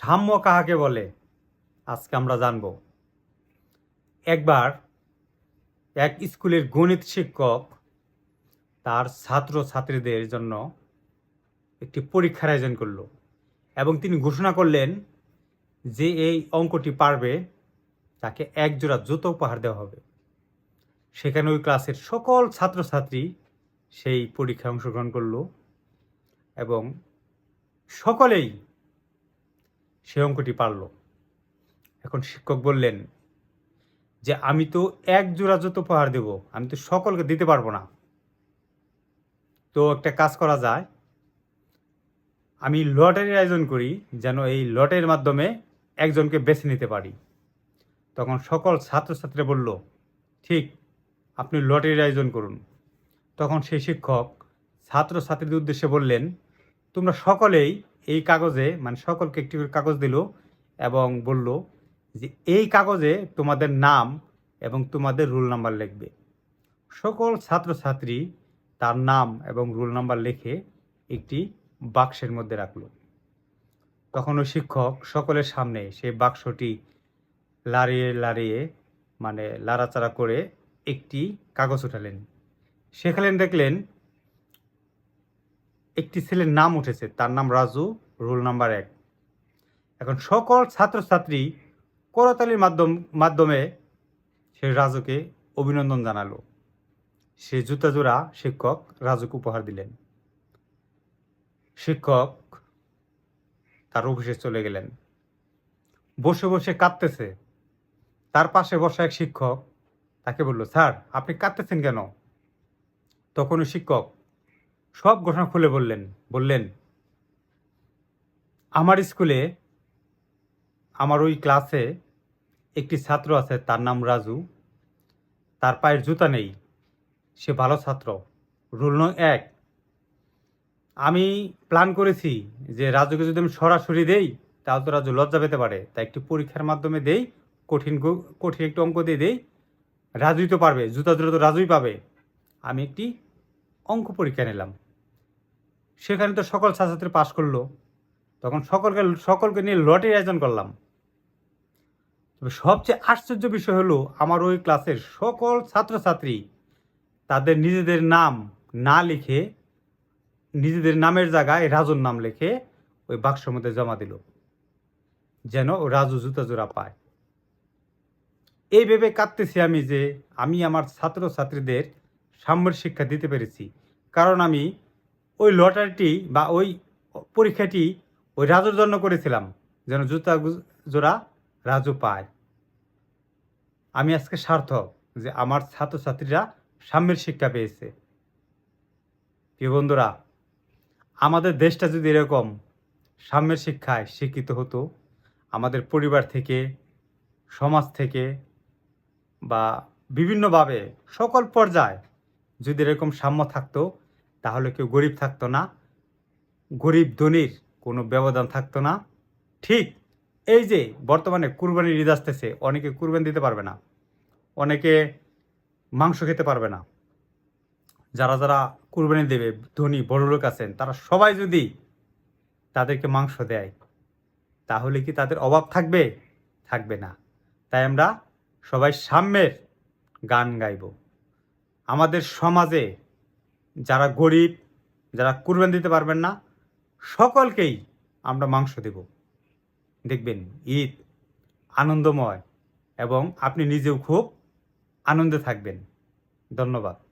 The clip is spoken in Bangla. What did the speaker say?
সাম্য কাহাকে বলে? আজকে আমরা জানব। একবার এক স্কুলের গণিত শিক্ষক তার ছাত্র ছাত্রীদের জন্য একটি পরীক্ষার আয়োজন করল এবং তিনি ঘোষণা করলেন যে এই অঙ্কটি পারবে, তাকে একজোড়া জুতো উপহার দেওয়া হবে। সেখানে ওই ক্লাসের সকল ছাত্রছাত্রী সেই পরীক্ষায় অংশগ্রহণ করল এবং সকলেই সে অঙ্কটি পারল। এখন শিক্ষক বললেন যে, আমি তো এক জোড়া জুতো উপহার দেব, আমি তো সকলকে দিতে পারব না। তো একটা কাজ করা যায়। আমি লটারির আয়োজন করি যেন এই লটারির মাধ্যমে একজনকে বেছে নিতে পারি। তখন সকল ছাত্রছাত্রী বলল, ঠিক, আপনি লটারির আয়োজন করুন। তখন সেই শিক্ষক ছাত্রছাত্রীদের উদ্দেশ্যে বললেন তোমরা সকলেই এই কাগজে মানে সকলকে একটি করে কাগজ দিল এবং বলল যে এই কাগজে তোমাদের নাম এবং তোমাদের রোল নাম্বার লিখবে। সকল ছাত্রছাত্রী তার নাম এবং রোল নাম্বার লিখে একটি বাক্সের মধ্যে রাখল। তখন ওই শিক্ষক সকলের সামনে সেই বাক্সটি লাড়িয়ে লাড়িয়ে মানে লাড়াচাড়া করে একটি কাগজ উঠালেন। সেখানে দেখলেন একটি ছেলের নাম উঠেছে, তার নাম রাজু, রুল নাম্বার এক। এখন সকল ছাত্রছাত্রী করতালির মাধ্যম, মাধ্যমে সে রাজুকে অভিনন্দন জানালো। সে জুতা জোড়া শিক্ষক রাজুকে উপহার দিলেন। শিক্ষক তার অফিসে চলে গেলেন। বসে বসে কাঁদতেছে। তার পাশে বসা এক শিক্ষক তাকে বলল, স্যার, আপনি কাঁদতেছেন কেন? তখন শিক্ষক সব ঘটনা খুলে বললেন বললেন, আমার স্কুলে আমার ওই ক্লাসে একটি ছাত্র আছে, তার নাম রাজু। তার পায়ের জুতা নেই, সে ভালো ছাত্র। রুল নং এক, আমি প্ল্যান করেছি যে রাজুকে যদি আমি সরাসরি দেই, তাহলে তো রাজু লজ্জা পেতে পারে। তাই একটি পরীক্ষার মাধ্যমে দেই, কঠিন কঠিন একটি অঙ্ক দিয়ে দেই, রাজুই তো পারবে, জুতা জুতা তো রাজুই পাবে। আমি একটি অঙ্ক পরীক্ষা নিলাম। সেখানে তো সকল ছাত্রছাত্রী পাশ করল। তখন সকলকে সকলকে নিয়ে লটারি আয়োজন করলাম। তবে সবচেয়ে আশ্চর্য বিষয় হলো, আমার ওই ক্লাসের সকল ছাত্রছাত্রী তাদের নিজেদের নাম না লিখে, নিজেদের নামের জায়গায় রাজুর নাম লিখে ওই বাক্সের মধ্যে জমা দিল। যেন রাজু জুতা জোড়া পায়। এই ভেবে কাঁদতেছি আমি যে আমি আমার ছাত্রছাত্রীদের সাম্যের শিক্ষা দিতে পেরেছি। কারণ আমি ওই লটারিটি বা ওই পরীক্ষাটি ওই রাজুর জন্য করেছিলাম, যেন জুতা জোড়া রাজু পায়। আমি আজকে সার্থক যে আমার ছাত্রছাত্রীরা সাম্যের শিক্ষা পেয়েছে। প্রিয় বন্ধুরা, আমাদের দেশটা যদি এরকম সাম্যের শিক্ষায় শিক্ষিত হতো, আমাদের পরিবার থেকে, সমাজ থেকে বা বিভিন্নভাবে সকল পর্যায়ে যদি এরকম সাম্য থাকতো তাহলে কেউ গরিব থাকতো না। গরিব ধনির কোনো ব্যবধান থাকতো না। ঠিক এই যে বর্তমানে কুরবানির ঈদ আসতেছে, অনেকে কুরবানি দিতে পারবে না। অনেকে মাংস খেতে পারবে না। যারা যারা কুরবানি দেবে, ধনী, বড় লোক আছেন, তারা সবাই যদি তাদেরকে মাংস দেয়, তাহলে কি তাদের অভাব থাকবে? থাকবে না। তাই আমরা সবাই সাম্যের গান গাইব। আমাদের সমাজে যারা গরিব, যারা কুরবান দিতে পারবেন না, সকলকেই আমরা মাংস দেব। দেখবেন, ঈদ আনন্দময় এবং আপনি নিজেও খুব আনন্দে থাকবেন। ধন্যবাদ।